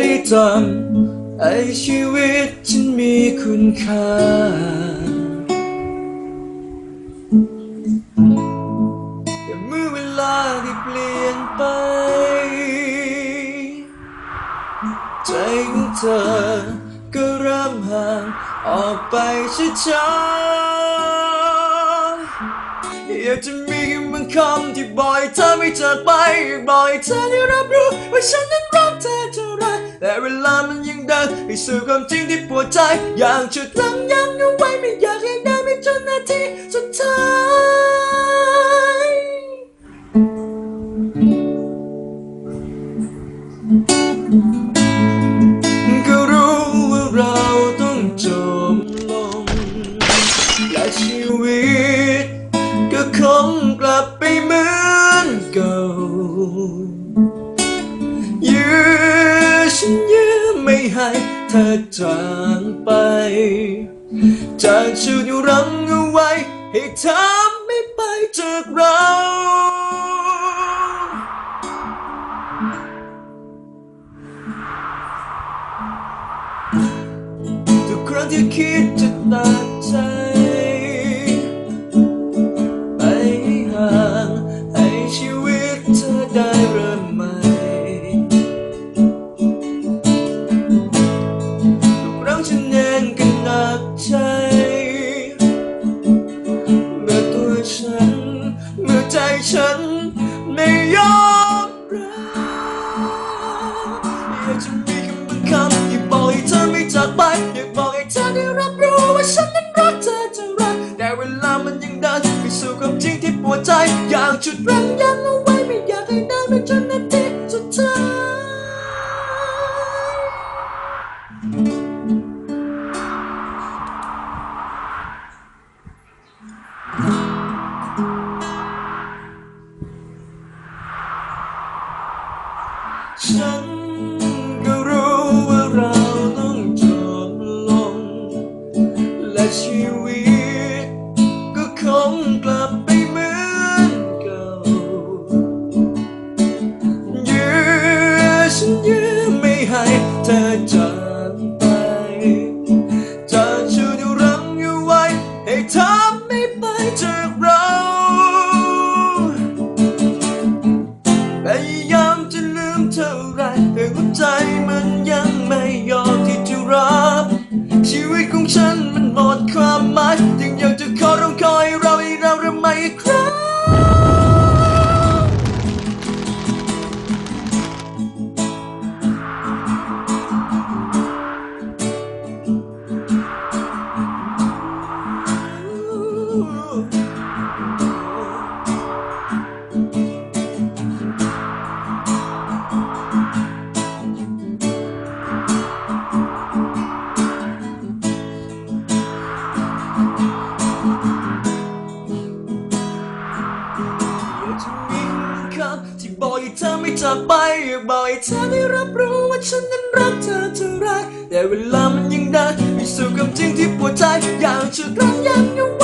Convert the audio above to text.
ได้จำไอชีวิตฉันมีคุณค่า แต่เมื่อเวลาได้เปลี่ยนไป ใจของเธอก็เริ่มห่างออกไปช้าๆอยากจะมีบางคำที่บอกเธอไม่จากไปอยากบอกเธอได้รับรู้ว่าฉันนั้นรักเธอ แต่เวลามันยังเดินไปสู่ความจริงที่ปวดใจ อย่างชุดรั้งย้ำเอาไว้ไม่อยากให้ได้ไม่จนนาทีสุดท้ายก็รู้ว่าเราต้องจบลงและชีวิตก็คงกลับ เธอจางไป จากชุดรั้งเอาไว้ ให้เธอไม่ไปจากเราทุกครั้งที่คิดจะตาย เมื่อใจฉันไม่ยอมรับอยากจะมีคำบางคำที่บอกให้เธอไม่จากไปอยากบอกให้เธอได้รับรู้ว่าฉันนั้นรักเธอเท่าไรแต่เวลามันยังเดินไปสู่ความจริงที่ปวดใจ อยากจุดรั้งยันเอาไว้ไม่อยากให้เดินไป ฉั จากไปอยากบอกให้เธอได้รับรู้ว่าฉันนั้นรักเธอเท่าไรแต่เวลามันยังเดินไปสู่ความจริงที่ปวดใจอย่างชุดรั้งยันเอาไว้